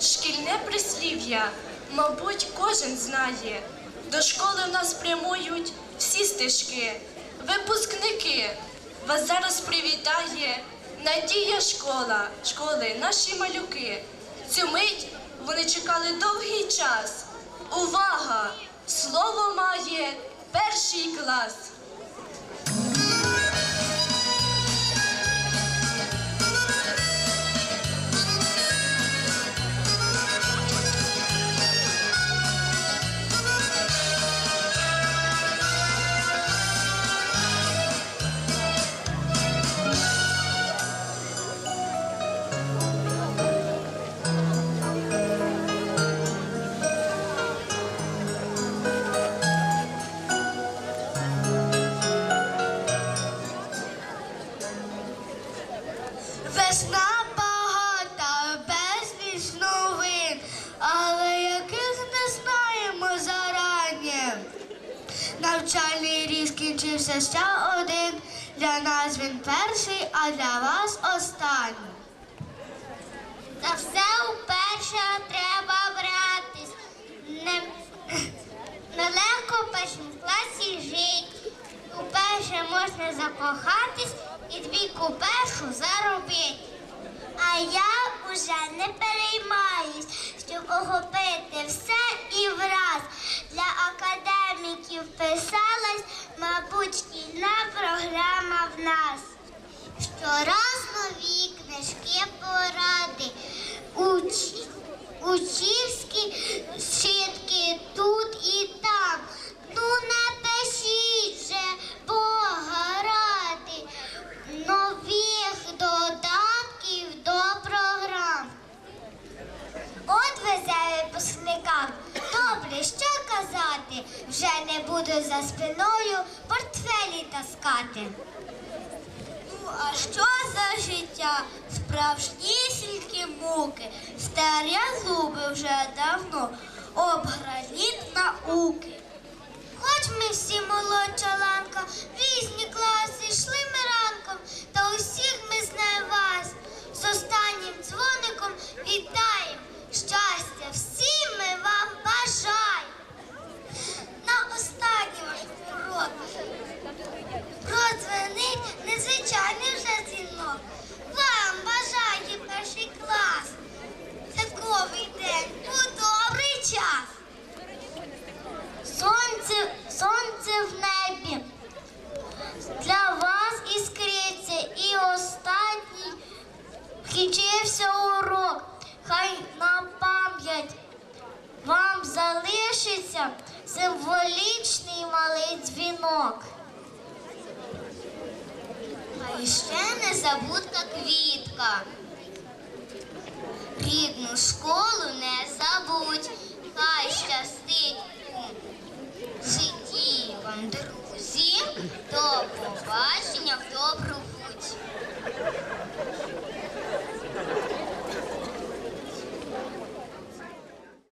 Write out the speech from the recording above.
Шкільне прислів'я, мабуть, кожен знає. До школи в нас прямують всі стежки. Випускники, вас зараз привітає Надія школа, школи, наші малюки. Цю мить вони чекали довгий час. Увага! Слово має перший клас. Весна багата, безліч новин, але яких не знаємо зарані. Навчальний рік скінчився ще один. Для нас він перший, а для вас останній. За все уперше треба братись. Не, нелегко в першому класі жить. Уперше можна закохатись і двійку першу охопити все і враз. Для академіків писалась, мабуть, шкільна програма в нас. Щораз нові книжки поради, учі, учівські шитки тут і там. Вже не буду за спиною портфелі таскати. Ну, а що за життя? Справжнісінькі муки, старі зуби вже давно, обграніт науки. Хоч ми всі молодша ланка, різні класи йшли ми ранком, та усіх ми знає вас. З останнім дзвоником вітаємо. Залишиться символічний малий дзвінок. А ще незабудка квітка. Рідну школу не забудь, хай